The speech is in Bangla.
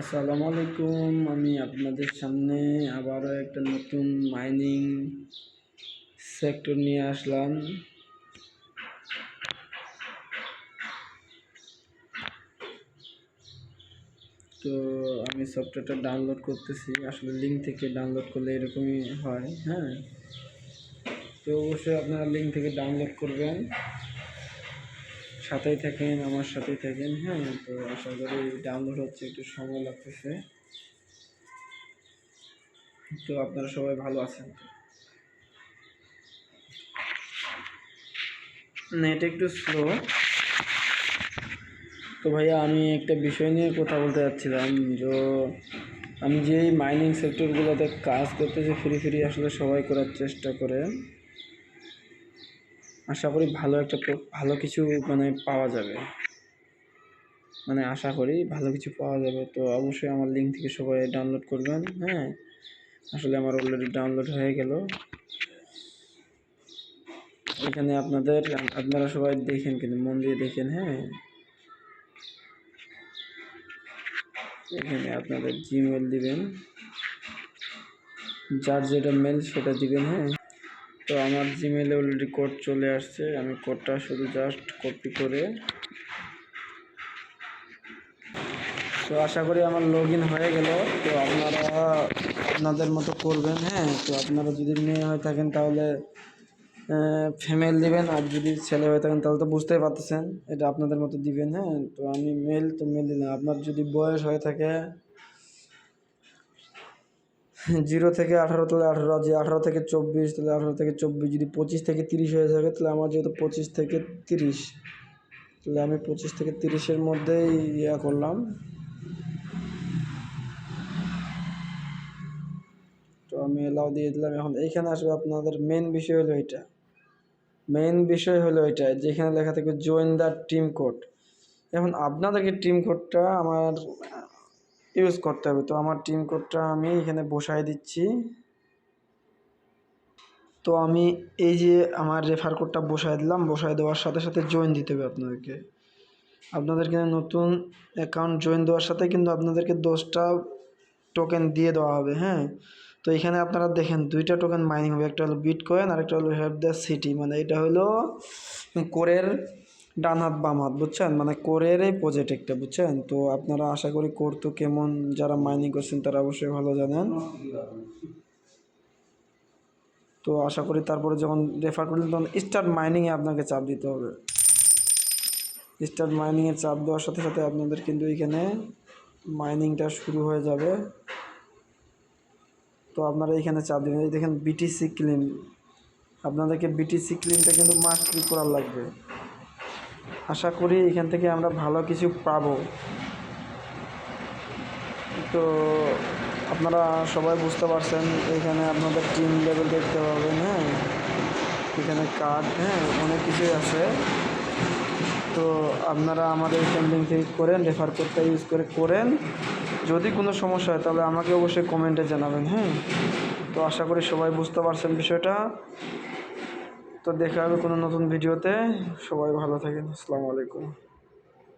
আসসালামু আলাইকুম আমি আপনাদের সামনে আবারও একটা নতুন মাইনিং সেক্টর নিয়ে আসলাম। তো আমি সফটওয়্যারটা ডাউনলোড করতেছি। আসলে লিঙ্ক থেকে ডাউনলোড করলে এরকমই হয় হ্যাঁ? তো অবশ্যই আপনারা লিঙ্ক থেকে ডাউনলোড করবেন। সাথেই থাকেন, আমার সাথেই থাকেন হ্যাঁ? তো আশা করি ডাউনলোড হচ্ছে, একটু সময় লাগতেছে। তো আপনারা সবাই ভালো আছেন নেট একটু স্লো তো ভাইয়া, আমি একটা বিষয় নিয়ে কথা বলতে যাচ্ছিলাম, যে আমি যে মাইনিং সেক্টরগুলোতে কাজ করতেছি, ফ্রি ফ্রি আসলে সবাই করার চেষ্টা করে। আশা করি ভালো একটা ভালো কিছু মানে পাওয়া যাবে। মানে আশা করি ভালো কিছু পাওয়া যাবে। তো অবশ্যই আমার লিঙ্ক থেকে সবাই ডাউনলোড করবেন হ্যাঁ? আসলে আমার অলরেডি ডাউনলোড হয়ে গেল। এখানে আপনাদের, আপনারা সবাই দেখেন কিন্তু, মন দিয়ে দেখেন হ্যাঁ? এখানে আপনাদের জিমেল দিবেন। যার যেটা মেল সেটা দিবেন হ্যাঁ? তো আমার জিমেলে অলরেডি কোড চলে আসছে। আমি কোডটা শুধু জাস্ট কপি করে তো আশা করি আমার লগ হয়ে গেল। তো আপনারা আপনাদের মতো করবেন হ্যাঁ? তো আপনারা যদি মেয়ে হয়ে থাকেন তাহলে ফিমেল দিবেন। আর যদি ছেলে হয়ে থাকেন তাহলে তো বুঝতেই পারতেছেন, এটা আপনাদের মতো দিবেন হ্যাঁ? তো আমি মেল তো মেল দিলাম। আপনার যদি বয়স হয়ে থাকে জিরো থেকে আঠারো তাহলে আঠারো যে আঠারো থেকে চব্বিশ, তাহলে আঠারো থেকে চব্বিশ, যদি পঁচিশ থেকে তিরিশ হয়ে থাকে, তাহলে আমার যেহেতু পঁচিশ থেকে তিরিশ, তাহলে আমি পঁচিশ থেকে তিরিশের মধ্যেই ইয়া করলাম। তো আমি এলাও দিয়ে দিলাম। এখন এইখানে আসবে আপনাদের মেন বিষয় হলো এটা। মেন বিষয় হলো এটা, যেখানে লেখা থাকবে জয়েন দ্য টিম কোড এখন আপনাদেরকে টিম কোডটা আমার ইউজ করতে হবে। তো আমার টিম কোডটা আমি এখানে বসায় দিচ্ছি। তো আমি এই যে আমার রেফার কোডটা বসায় দিলাম, বসায় দেওয়ার সাথে সাথে জয়েন দিতে হবে আপনাদেরকে। আপনাদের কিন্তু নতুন অ্যাকাউন্ট জয়েন দেওয়ার সাথে কিন্তু আপনাদেরকে দশটা টোকেন দিয়ে দেওয়া হবে হ্যাঁ? তো এখানে আপনারা দেখেন দুইটা টোকেন মাইনিং হবে, একটা হলো বিট কয়েন আর একটা হলো হেড দ্য সিটি মানে এটা হলো কোরের ডান হাত, বাম হাত, বুঝছেন? মানে কোরের এই প্রজেক্ট একটা, বুঝছেন? তো আপনারা আশা করি কোর তো কেমন, যারা মাইনিং করছেন তারা অবশ্যই ভালো জানেন। তো আশা করি তারপরে যখন রেফার করলেন, তখন স্টার্ট মাইনিংয়ে আপনাকে চাপ দিতে হবে। স্টার্ট মাইনিংয়ে চাপ দেওয়ার সাথে সাথে আপনাদের কিন্তু এখানে মাইনিংটা শুরু হয়ে যাবে। তো আপনারা এখানে চাপ দেবেন। এই দেখেন বিটিসি ক্লিন আপনাদেরকে বিটিসি ক্লিনটা কিন্তু মাস্ট করার লাগবে। আশা করি এখান থেকে আমরা ভালো কিছু পাবো। তো আপনারা সবাই বুঝতে পারছেন, এখানে আপনাদের টিম লেভেল দেখতে পাবেন হ্যাঁ? এখানে কার্ড হ্যাঁ অনেক কিছুই আছে। তো আপনারা আমাদের ক্যাম্পিং থেকে করেন রেফার কোডটা ইউজ করে করেন। যদি কোনো সমস্যা হয়, তাহলে আমাকে অবশ্যই কমেন্টে জানাবেন হ্যাঁ? তো আশা করি সবাই বুঝতে পারছেন বিষয়টা। তো দেখা হবে কোনো নতুন ভিডিওতে। সবাই ভালো থাকেন। আসসালামু আলাইকুম।